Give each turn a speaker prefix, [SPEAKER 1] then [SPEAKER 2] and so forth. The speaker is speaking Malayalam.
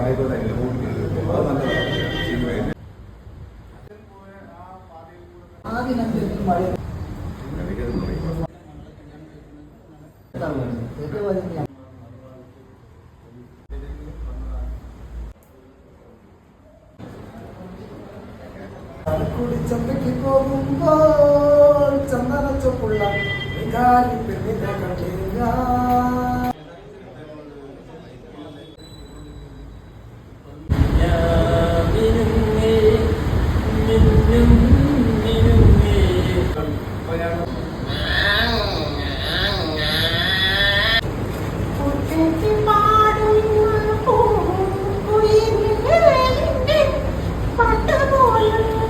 [SPEAKER 1] ആയിക്കോട്ടെ
[SPEAKER 2] കുടിച്ചന്തയ്ക്ക് പോകുമ്പോൾ ചന്ദനച്ചൊപ്പുള്ള വികാരി പെണ്ണിനെ കണ്ടേങ്ങ
[SPEAKER 3] Thank you.